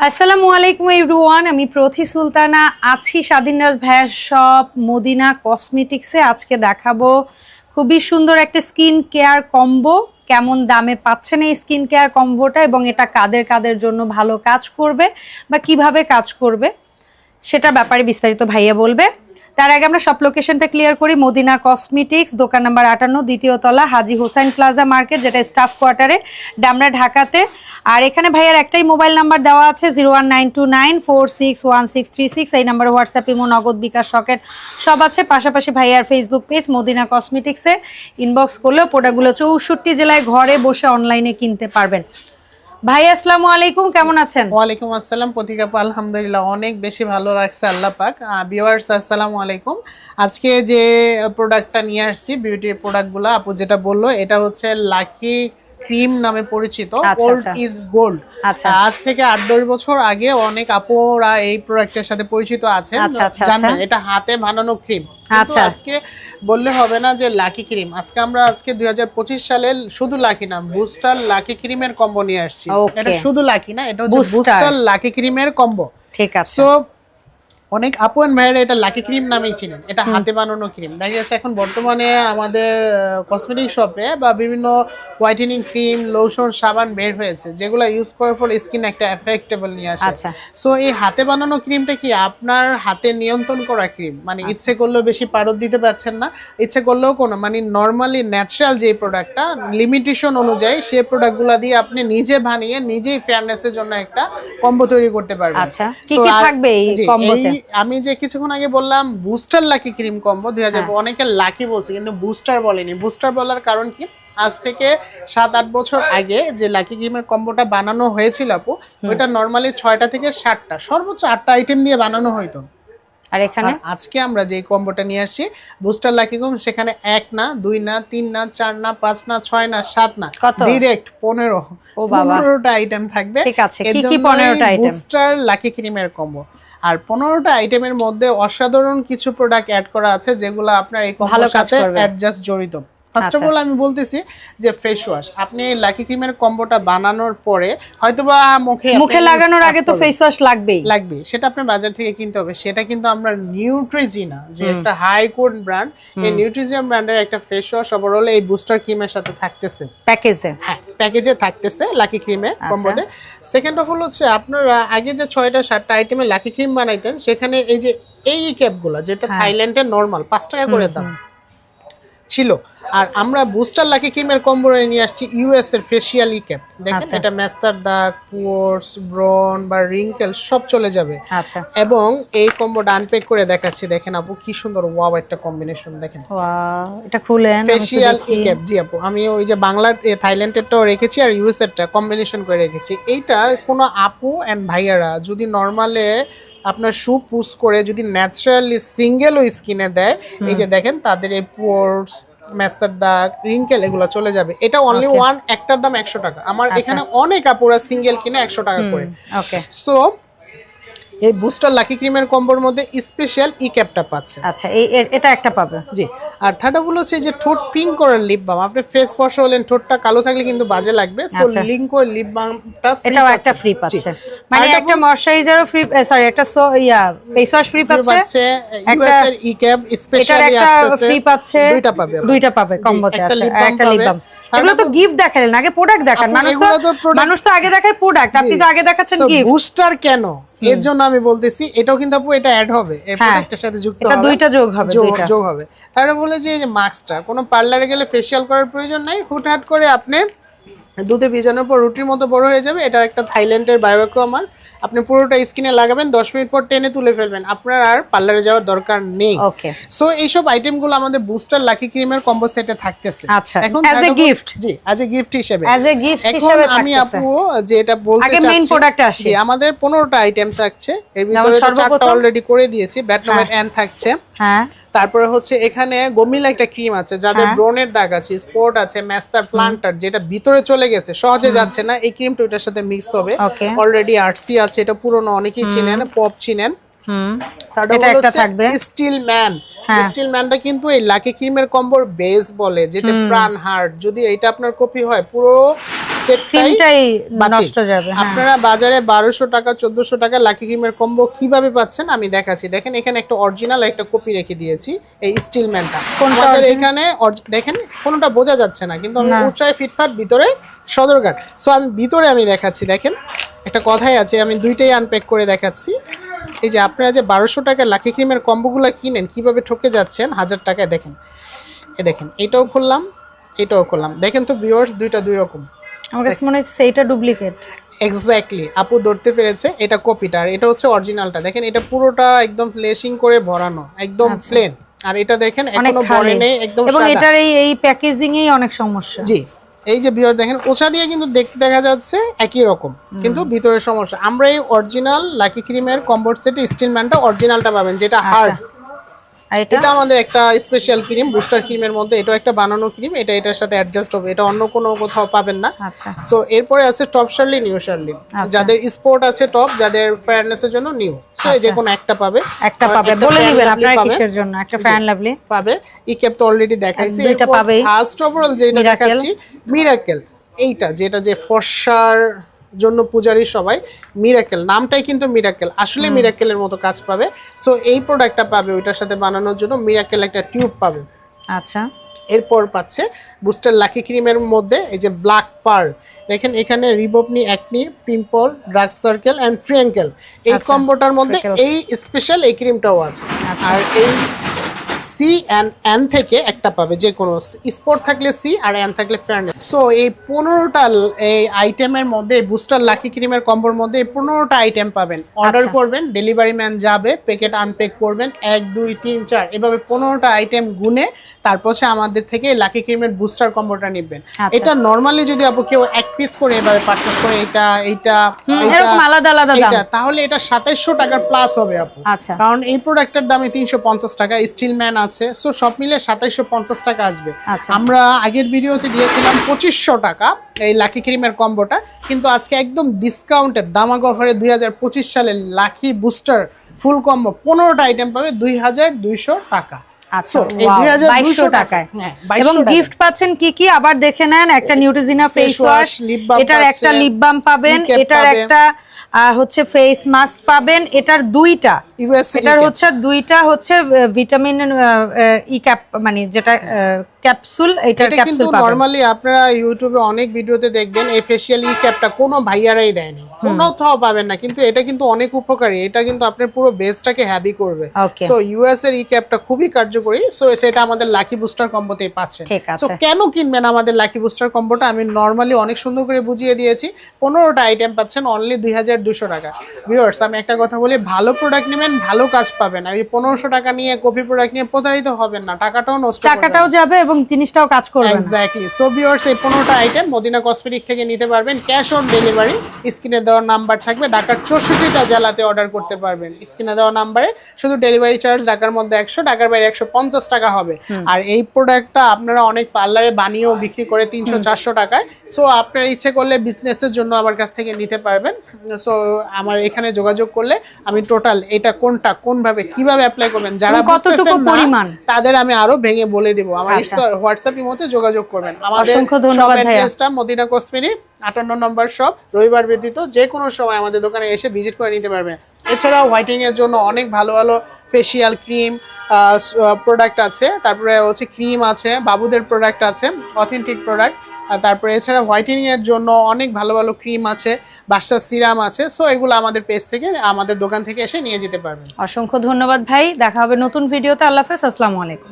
আসসালামু আলাইকুম এভরিওয়ান, আমি প্রথি সুলতানা, আছি স্বাধীন রাজ ভাইয়ার শপ মদিনা কসমেটিক্সে। আজকে দেখাবো খুবই সুন্দর একটা স্কিন কেয়ার কম্বো। কেমন দামে পাচ্ছেন এই স্কিন কেয়ার কম্বোটা এবং এটা কাদের কাদের জন্য ভালো কাজ করবে বা কীভাবে কাজ করবে, সেটা ব্যাপারে বিস্তারিত ভাইয়া বলবে। তার আগে আমরা সব লোকেশনটা ক্লিয়ার করি। মদিনা কসমেটিক্স দোকান নাম্বার আটান্ন, দ্বিতীয় তলা, হাজি হোসাইন প্লাজা মার্কেট, যেটা স্টাফ কোয়ার্টারে ডামরা ঢাকাতে। আর এখানে ভাইয়ার একটাই মোবাইল নাম্বার দেওয়া আছে, zero one nine two nine, four six, one six three six. এই নাম্বারে হোয়াটসঅ্যাপ, ইমো, নগদ, বিকাশ, সকেট সব আছে। পাশাপাশি ভাইয়ার ফেসবুক পেজ মদিনা কসমেটিক্সে ইনবক্স করলেও প্রোডাক্টগুলো চৌষট্টি জেলায় ঘরে বসে অনলাইনে কিনতে পারবেন। ভাই, আসসালামু আলাইকুম, কেমন আছেন? ওয়ালাইকুম আসসালাম প্রতিকাপা আলহামদুলিল্লাহ, অনেক বেশি ভালো রাখছে আল্লাহ পাক। ভিউয়ার্স আসসালামু আলাইকুম। আজকে যে প্রোডাক্টটা নিয়ে আসছি বিউটি প্রোডাক্টগুলো আপু যেটা বলল, এটা হচ্ছে লাকি ক্রিম নামে পরিচিত আচ্ছা, গোল্ড আচ্ছা। ইজ গোল্ড আচ্ছা। আজ থেকে আট দশ বছর আগে অনেক আপুরা এই প্রোডাক্টের সাথে পরিচিত জানবেন আচ্ছা। এটা হাতে বানানো ক্রিম আচ্ছা। আজকে বললে হবে না যে লাকি ক্রিম আজকে আমরা আজকে দুই হাজার পঁচিশ সালে শুধু লাকি না বুস্টার লাকি ক্রিমের কম্বো নিয়ে আসছি এটা শুধু লাকি না এটা হচ্ছে। বুস্টার লাকি ক্রিমের কম্বো ঠিক আছে সো অনেক আপু অ্যান্ড ভাইয়েরা এটা লাকি ক্রিম নামেই চিনেন। এটা হাতে বানানো ক্রিম দেখা যাচ্ছে এখন বর্তমানে আমাদের কসমেটিক শপে বা বিভিন্ন হোয়াইটেনিং ক্রিম লোশন সাবান বের হয়েছে যেগুলো ইউজ করার ফলে স্কিন একটা এফেক্টেবল নিয়ে আসে। আচ্ছা। সো এই হাতে বানানো ক্রিমটা কি আপনার হাতে নিয়ন্ত্রণ করা ক্রিম মানে ইচ্ছে করলেও বেশি পারদ দিতে পারছেন না ইচ্ছে করলেও কোনো মানে নর্মালি ন্যাচারাল যে প্রোডাক্টটা লিমিটেশন অনুযায়ী সেই প্রোডাক্টগুলো দিয়ে আপনি নিজে বানিয়ে নিজেই ফেয়ারনেসের জন্য একটা কম্বো তৈরি করতে পারবেন। আচ্ছা, কি কি থাকবে এই? এই আমি যে কিছুক্ষণ আগে বললাম বুস্টার লাকি ক্রিম কম্বো দুই হাজার হ্যাঁ। অনেকে লাকি বলছে কিন্তু বুস্টার বলেনি। বুস্টার বলার কারণ কি? আজ থেকে সাত আট বছর আগে যে লাকি ক্রিমের কম্বোটা বানানো হয়েছিল আপু ওইটা নর্মালি ছয়টা থেকে সাতটা সর্বোচ্চ আটটা আইটেম দিয়ে বানানো হইতো। আর এখানে আজকে আমরা যে কম্বোটা নিয়ে আসছি বুস্টার লাকি কম সেখানে এক না দুই না তিন না চার না পাঁচ না ছয় না সাত না ডিরেক্ট পনেরো ও বাবা। পনেরোটা আইটেম থাকবে ঠিক আছে, কি কি 15টা item? বুস্টার লাকি ক্রিমের কম্বো আর পনেরোটা আইটেমের মধ্যে অসাধারণ কিছু প্রোডাক্ট অ্যাড করা আছে যেগুলো আপনার এই কম্বোর সাথে। অ্যাডজাস্ট জড়িত ফার্স্ট অফ। অল আমি বলতেছি যে ফেস ওয়াশ আপনি লাকি ক্রিমের কম্বোটা বানানোর পরে হয়তোবা মুখে মুখে লাগানোর আগে তো। ফেস ওয়াশ লাগবেই। লাগবে সেটা আপনার বাজার থেকে কিনতে হবে। সেটা কিন্তু আমরা নিউট্রিজিনা যে একটা হাই কোড ব্র্যান্ড এই নিউট্রিজিনা ব্র্যান্ডের একটা ফেস ওয়াশ ওভারঅল এই বুস্টার ক্রিমের সাথে থাকতেছে। প্যাকেজে হ্যাঁ প্যাকেজে থাকতেছে লাকি ক্রিমে কম্বোতে সেকেন্ড অফ অল হচ্ছে আপনারা আগে যে ছয়টা সাতটা আইটেমে লাকি ক্রিম বানাইতেন সেখানে এই যে এই ক্যাপগুলো যেটা থাইল্যান্ডের নর্মাল পাঁচ টাকা করে দাম। ছিল। আর আমরা বুস্টার লাকি কিমের কম্বোরে নিয়ে আসছি ইউএসের ফেসিয়াল ই ক্যাপ দেখেন আচ্ছা। এটা মেস্তার দাগ পোর্স ব্রন বা রিঙ্কেল সব চলে যাবে। আচ্ছা। এবং এই কম্বোটা আনপ্যাক করে দেখাচ্ছি। দেখেন আপু কি সুন্দর ওয়াও একটা কম্বিনেশন দেখেন। ওয়াও এটা খুলেন দেখি। ক্যাপ জি আপু আমি ওই যে বাংলার থাইল্যান্ডেরটাও রেখেছি আর ইউএস এরটা কম্বিনেশন করে রেখেছি। এইটা কোনো আপু অ্যান্ড ভাইয়ারা যদি নর্মালে আপনার শু পুশ করে যদি ন্যাচারালি সিঙ্গেলও স্কিনে দেয় এই যে দেখেন তাদের এই পোর্স ম্যাস্টার দাগ রিঙ্কেল এগুলো চলে যাবে। এটা অনলি ওয়ান একটার দাম একশো টাকা। আমার এখানে অনেক আপুরা সিঙ্গেল কিনে একশো টাকা করে। ওকে সো এই বুস্টার লাকি ক্রিমের কম্বোর মধ্যে স্পেশাল ই ক্যাপটা পাচ্ছে। আচ্ছা এই এটা একটা পাবে। জি আর থার্ড হলো হচ্ছে যে ঠোঁট পিঙ্ক করার লিপ বাম আপনি ফেস ওয়াশ হলেন ঠোঁটটা কালো থাকলে কিন্তু বাজে লাগবে। সো আচ্ছা। লিঙ্ক করে লিপ বামটা এটাও একটা ফ্রি পাচ্ছে। মানে একটা ময়শ্চারাইজারও ফ্রি সরি একটা so- yeah face wash free US. US এর ই ক্যাপ স্পেশালি ফ্রি পাচ্ছে। দুইটা পাবে। দুইটা পাবে কম্বোতে আছে একটা লিপ বাম Third এগুলো তো গিফট দেখালেন আগে প্রোডাক্ট দেখান। মানুষ তো মানুষ তো আগে দেখায় প্রোডাক্ট আপনি তো আগে দেখাচ্ছেন গিফট বুস্টার কেন? এর জন্য আমি বলতেছি এটাও কিন্তু আপু এটা অ্যাড হবে। এই প্রোডাক্টের সাথে যুক্ত হ্যাঁ, এটা হবে। দুইটা যোগ হবে, যোগ- হবে। তারপরে বলে যে এই মাস্কটা কোনো পার্লারে গেলে ফেসিয়াল করার প্রয়োজন নাই। হুটহাট করে আপনি দুধে ভিজানোর পর রুটির মতো বড় হয়ে যাবে। এটা একটা থাইল্যান্ডের বায়োকো মাল আপনি পুরোটা স্কিনে লাগাবেন দশ মিনিট পর টেনে তুলে ফেলবেন। আপনার আর পার্লারে যাওয়ার দরকার নেই। ওকে। সো এইসব আইটেমগুলো আমাদের বুস্টার লাকি ক্রিমের কম্বো সেটে থাকতেছে। আচ্ছা, এখন অ্যাজ এ gift? জি অ্যাজ এ গিফট হিসেবে। অ্যাজ এ গিফট হিসেবে আমি আপু যে এটা বলতে আগে চাচ্ছি এ আসি। জি আমাদের 15টা আইটেম থাকছে। এর ভিতরে চারটা অলরেডি করে দিয়েছি। ব্যাটনোমেট অ্যান থাকছে। হ্যাঁ। তারপরে হচ্ছে এখানে গমিলা একটা ক্রিম আছে যাদের হ্যাঁ। ব্রনের দাগ আছে স্পট আছে ম্যাস্টার প্লান্টার যেটা ভিতরে চলে গেছে সহজে যাচ্ছে না এই ক্রিমটা ওটার সাথে মিক্স হবে। অলরেডি আরসি আছে এটা পুরনো অনেকেই চিনেন পপ চিনেন। হুম। তারপর এটা স্টিল ম্যান। স্টিল ম্যানটা কিন্তু এই লাকি ক্রিমের কম্বোর বেস বলে যেটা প্রাণ হার্ট যদি এটা আপনার কপি হয় পুরো সেটটাই নষ্ট যাবে হ্যাঁ। আপনারা বাজারে বারোশো টাকা চোদ্দশো টাকা লাকি ক্রিমের কম্বো কীভাবে পাচ্ছেন আমি দেখাচ্ছি। দেখেন এখানে একটা অরিজিনাল একটা কপি রেখে দিয়েছি এই স্টিল ম্যানটা আমাদের এখানে দেখেন কোনোটা বোঝা যাচ্ছে না কিন্তু আমি না। উঁচায় ফিটফাট ভিতরে সদরঘাট। সো আমি ভিতরে আমি দেখাচ্ছি দেখেন একটা কথাই আছে আমি দুইটাই আনপ্যাক করে দেখাচ্ছি। এই যে আপনারা যে বারোশো টাকা লাকি ক্রিমের কম্বোগুলো কিনেন কীভাবে ঠকে যাচ্ছেন হাজার টাকায় দেখেন। এ দেখেন এটাও খুললাম এটাও খুললাম। দেখেন তো ভিউয়ার্স দুইটা দুই রকম। আমার কাছে মনে হচ্ছে এইটা ডুপ্লিকেট। এক্স্যাক্টলি আপু ধরতে পেরেছে এটা কপিটা আর এটা হচ্ছে অরিজিনালটা দেখেন এটা পুরোটা একদম ফ্লেশিং করে ভরানো একদম আচ্ছা। প্লেন আর এটা দেখেন এখনও ভরে নেই একদম এবং এটার এই এই প্যাকেজিং এই অনেক সমস্যা। জি। এই যে বিয়ার দেখেন ওষা দিয়ে কিন্তু দেখতে দেখা যাচ্ছে একই রকম কিন্তু ভিতরে সমস্যা। আমরা এই অরিজিনাল লাকি ক্রিমের কম্বোর্ড সেটে স্টিল ম্যানটা অরিজিনালটা পাবেন যেটা হার্ড আচ্ছা এটা? এটা আমাদের একটা স্পেশাল ক্রিম বুস্টার ক্রিমের মধ্যে। এটা একটা বানানো ক্রিম এটা এটার সাথে অ্যাডজাস্ট হবে। এটা অন্য কোনো কোথাও পাবেন না। আচ্ছা। সো এরপরে আছে টপ শার্লি নিউ শার্লি আচ্ছা। যাদের স্পোর্ট আছে টপ যাদের ফেয়ারনেসের জন্য নিউ সো এই যে কোনো একটা পাবে। একটা পাবে। বলে দিবেন আপনারা পাবে। কিসের জন্য? একটা ফ্যান লাভলি পাবে। ই ক্যাপ তো অলরেডি দেখাইছি। দুইটা পাবেই। ফার্স্ট ওভারঅল যেটা দেখাচ্ছি মিরাকেল এইটা যেটা যে ফর্সার জন্য পূজারি সবাই মিরাকেল নামটাই কিন্তু মিরাকেল আসলে মিরাকেলের মতো কাজ পাবে। সো এই প্রোডাক্টটা পাবে ওইটার সাথে বানানোর জন্য মিরাকেল একটা টিউব পাবে। আচ্ছা। এরপর পাচ্ছে বুস্টার লাকি ক্রিমের মধ্যে এই যে ব্ল্যাক পার দেখেন এখানে রিবপনি acne pimple dark circle and wrinkle এই আচ্ছা, কম্বোটার মধ্যে এই স্পেশাল এই ক্রিমটাও আছে। আচ্ছা। আর এই সি অ্যান্ড এন থেকে একটা পাবে যে কোনো স্পোর্ট থাকলে সি আর এন থাকলে ফেয়ারনেস সো এই পনেরোটা এই আইটেমের মধ্যে বুস্টার লাকি ক্রিমের কম্বোর মধ্যে এই পনেরোটা আইটেম পাবেন। অর্ডার আচ্ছা। করবেন ডেলিভারি ম্যান যাবে প্যাকেট আনপ্যাক করবেন এক দুই তিন চার এভাবে পনেরোটা আইটেম গুনে তারপর হচ্ছে আমাদের থেকে লাকি ক্রিমের বুস্টার কম্বোটা নিবেন। এটা নর্মালি যদি আপু কেউ এক পিস করে এভাবে পারচেস করে এটা এইটা আলাদা আলাদা দাম। তাহলে এটা সাতাইশশো টাকার প্লাস হবে আপু। আচ্ছা। কারণ এই প্রোডাক্টের দামে তিনশো পঞ্চাশ টাকা স্টিল ম্যান আছে। সো সব মিলে সাতাইশশো পঞ্চাশ টাকা আসবে। আচ্ছা। আমরা আগের ভিডিওতে দিয়েছিলাম পঁচিশশো টাকা এই লাকি ক্রিমের কম্বোটা কিন্তু আজকে একদম ডিসকাউন্টের দামাক অফারে দুই সালের লাকি বুস্টার ফুল কম্বো পনেরোটা আইটেম পাবে দুই হাজার দুইশো টাকা। So, এই wow, 2200 2200 টাকায়। 2200 এবং গিফট পাচ্ছেন কি কি? আবার দেখে নেন একটা নিউট্রিজিনা ফেস ওয়াশ এটার একটা লিপ বাম পাবেন এটার একটা হচ্ছে ফেস মাস্ক পাবেন এটার দুইটা। এটার হচ্ছে দুইটা হচ্ছে ভিটামিন ই ক্যাপ মানে যেটা ক্যাপসুল এটার এটা ক্যাপসুল পাবেন। নরমালি আপনারা ইউটিউবে অনেক ভিডিওতে দেখবেন এই ফেশিয়াল ই ক্যাপটা কোনো ভাইয়ারাই দেয়নি কোনোথাও পাবেন না কিন্তু এটা কিন্তু অনেক উপকারী। এটা কিন্তু আপনার পুরো বেসটাকে হ্যাভি করবে। সো ইউএস এর ই ক্যাপটা খুবই কার্যকরী। সো সেটা আমাদের লাকি বুস্টার কম্বোতেই পাচ্ছেন সো কেন কিনবেন আমাদের লাকি বুস্টার কম্বোটা আমি নরমালি অনেক সুন্দর করে বুঝিয়ে দিয়েছি। পনেরোটা আইটেম পাচ্ছেন অনলি দুই হাজার দুশো টাকা। ভিউয়ার্স আমি একটা কথা বলি ভালো প্রোডাক্ট নেবেন ভালো কাজ পাবেন। এই পনেরোশো টাকা নিয়ে কপি প্রোডাক্ট নিয়ে প্রতারিত হবেন না। টাকাটাও নষ্ট টাকাটাও যাবে এবং জিনিসটাও কাজ করবে। এক্স্যাক্টলি সো ভিউয়ার্স এই পনেরোটা আইটেম মদিনা কসমেটিক থেকে নিতে পারবেন। ক্যাশ অন ডেলিভারি স্ক্রিনে দেওয়ার নাম্বার থাকবে। ঢাকার চৌষট্টিটা জেলাতে অর্ডার করতে পারবেন। স্ক্রিনে দেওয়া নাম্বারে শুধু ডেলিভারি চার্জ ঢাকার মধ্যে একশো ঢাকার বাইরে একশো পঞ্চাশ টাকা হবে। আর এই প্রোডাক্টটা আপনারা অনেক পার্লারে বানিয়েও বিক্রি করে তিনশো চারশো টাকায়। সো আপনারা ইচ্ছে করলে বিজনেসের জন্য আমার কাছ থেকে নিতে পারবেন। সো আমার এখানে যোগাযোগ করলে আমি টোটাল এটা কোনটা কোনভাবে কীভাবে অ্যাপ্লাই করবেন যারা বুঝতেছেন না, পরিমাণ? তাদের আমি আরও ভেঙে বলে দিব আমার আচ্ছা। হোয়াটসঅ্যাপ মধ্যে যোগাযোগ করবেন আমাদের অ্যাড্রেসটা মদিনা কসমেটিক আটান্ন নম্বর শপ রবিবার ব্যতীত যে কোনো সময় আমাদের দোকানে এসে ভিজিট করে নিতে পারবেন এছাড়াও হোয়াইটেনিংয়ের জন্য অনেক ভালো ভালো ফেসিয়াল ক্রিম প্রোডাক্ট আছে। তারপরে হচ্ছে ক্রিম আছে, বাবুদের প্রোডাক্ট আছে অথেন্টিক প্রোডাক্ট তারপরে এছাড়া হোয়াইটেনিংয়ের জন্য অনেক ভালো ভালো ক্রিম আছে বাসার সিরাম আছে। সো এগুলো আমাদের পেজ থেকে, আমাদের দোকান থেকে এসে নিয়ে যেতে পারবেন। অসংখ্য ধন্যবাদ ভাই। দেখা হবে নতুন ভিডিওতে আল্লাহ হাফেজ। আসসালামু আলাইকুম।